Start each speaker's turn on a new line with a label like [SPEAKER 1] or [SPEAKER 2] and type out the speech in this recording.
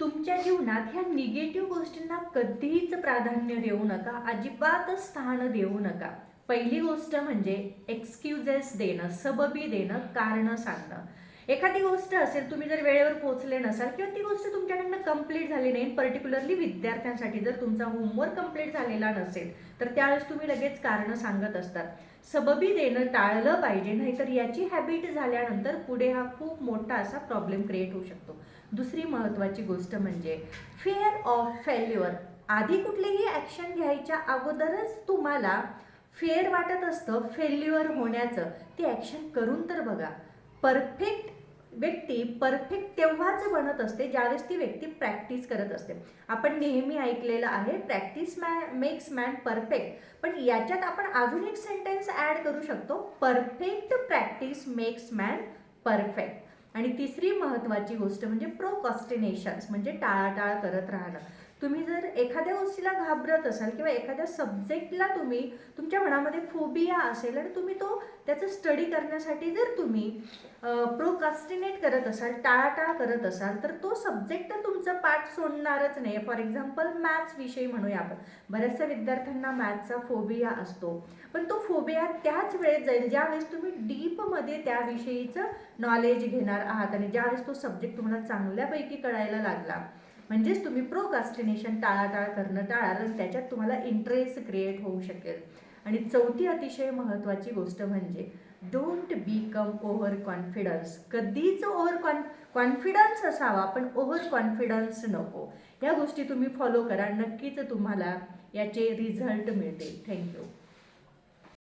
[SPEAKER 1] तुमच्या जीवनात ह्या निगेटिव्ह गोष्टींना कधीच प्राधान्य देऊ नका अजिबातच स्थान देऊ नका. पहिली गोष्ट म्हणजे एक्सक्युजेस देणं सबबी देणं कारणं सांगणं. एखादी गोष्ट असेल तुम्ही जर वेळेवर पोहोचले नसाल किंवा ती गोष्ट तुमच्याकडनं कंप्लीट झाली नाही पर्टिक्युलरली विद्यार्थ्यांसाठी जर तुमचा होमवर्क कंप्लीट झालेला नसेल तर त्यावेळेस तुम्ही लगेच कारणं सांगत असतात. सबबी देणं टाळलं पाहिजे नाहीतर याची हॅबिट झाल्यानंतर पुढे हा खूप मोठा असा प्रॉब्लेम क्रिएट होऊ शकतो. दुसरी महत्त्वाची गोष्ट म्हणजे फेअर ऑफ फेल्युअर आधी कुठलीही ॲक्शन घ्यायच्या अगोदरच तुम्हाला फेअर वाटत असतं फेल्युअर होण्याचं. ती ॲक्शन करून तर बघा. परफेक्ट व्यक्ती परफेक्ट तेव्हाच बनत असते ज्यावेळेस ती व्यक्ती प्रॅक्टिस करत असते. आपण नेहमी ऐकलेलं आहे प्रॅक्टिस मॅ मेक्स मॅन परफेक्ट पण याच्यात आपण अजून एक सेंटेन्स ॲड करू शकतो. Perfect practice makes man perfect आणि तिसरी महत्त्वाची गोष्ट म्हणजे प्रोकॉस्टिनेशन्स म्हणजे टाळाटाळ करत राहणं. तुम्ही जर एखाद्या गोष्टीला घाबरत असाल किंवा एखाद्या सब्जेक्टला तुम्ही तुमच्या मनामध्ये फोबिया असेल आणि तुम्ही तो त्याचं स्टडी करण्यासाठी जर तुम्ही प्रोकास्टिनेट करत असाल टाळाटाळ करत असाल तर तो सब्जेक्ट तर तुमचं पाठ सोडणारच नाही. फॉर एक्झाम्पल मॅथ्स विषयी म्हणूया आपण. बऱ्याचशा विद्यार्थ्यांना मॅथ्सचा फोबिया असतो. पण तो फोबिया त्याच वेळेस जाईल ज्यावेळेस तुम्ही डीपमध्ये त्याविषयीचं नॉलेज घेणार आहात आणि ज्यावेळेस तो सब्जेक्ट तुम्हाला चांगल्यापैकी कळायला लागला. म्हणजेच तुम्ही प्रोकास्टिनेशन टाळाटाळ करणं टाळाल आणि त्याच्यात तुम्हाला इंटरेस्ट क्रिएट होऊ शकेल. आणि चौथी अतिशय महत्त्वाची गोष्ट म्हणजे डोंट बिकम ओव्हर कॉन्फिडन्स कधीच ओव्हर कॉन कॉन्फिडन्स असावा पण ओव्हर कॉन्फिडन्स नको. या गोष्टी तुम्ही फॉलो करा नक्कीच तुम्हाला याचे रिझल्ट मिळतील. थँक्यू